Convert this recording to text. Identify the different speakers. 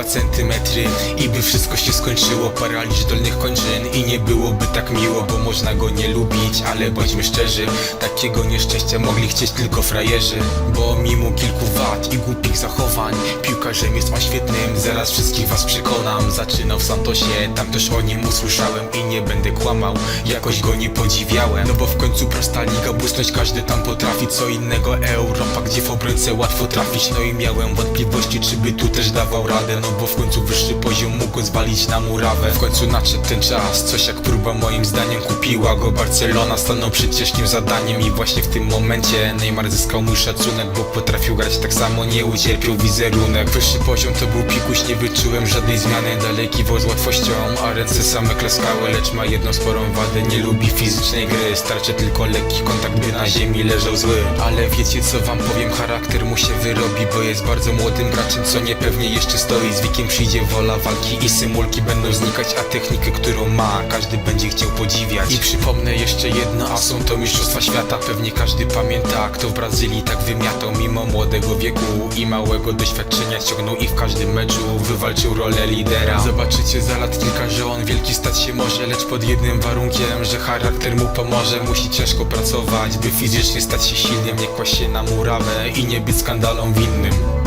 Speaker 1: centymetry I by wszystko się skończyło, paraliż dolnych kończyn I nie byłoby tak miło, bo można go nie lubić Ale bądźmy szczerzy, takiego nieszczęścia mogli chcieć tylko frajerzy. Bo mimo kilku wad i głupich zachowań Piłkarzem jest on świetnym, zaraz wszystkich was przekonam. Zaczynał w Santosie, tam też o nim usłyszałem I nie będę kłamał, jakoś go nie podziwiałem. No bo w końcu prosta liga, błysnąć każdy tam potrafi Co innego Europa, gdzie w obrońcę łatwo trafić. No i miałem wątpliwości, czy by tu też dawał radę No bo w końcu wyższy poziom mógł zwalić na murawę. W końcu nadszedł ten czas, coś jak próba moim zdaniem kupiła go. Barcelona Stanął przed ciężkim zadaniem i właśnie w tym momencie Neymar zyskał mój szacunek, bo potrafił grać tak samo, nie ucierpiał wizerunek. Wyższy poziom to był pikuś, nie wyczułem żadnej zmiany Daleki woz łatwością, a ręce same klaskały Lecz ma jedną sporą wadę, nie lubi fizycznej gry. Starczy tylko lekki kontakt, by na ziemi leżał zły. Ale wiecie co wam powiem, charakter mu się wyrobi Bo jest bardzo młodym graczem, co niepewnie jeszcze stoi Z wiekiem przyjdzie wola walki i symulki będą znikać A technikę, którą ma, każdy będzie chciał podziwiać. I przypomnę jeszcze jedno, a są to mistrzostwa świata. Pewnie każdy pamięta, kto w Brazylii tak wymiatał. Mimo młodego wieku i małego doświadczenia Ciągnął i w każdym meczu wywalczył rolę lidera. Zobaczycie za lat kilka, że on wielki stać się może Lecz pod jednym warunkiem, że charakter mu pomoże. Musi ciężko pracować, by fizycznie stać się silnym. Nie kłaść się na murawę i nie być skandalom winnym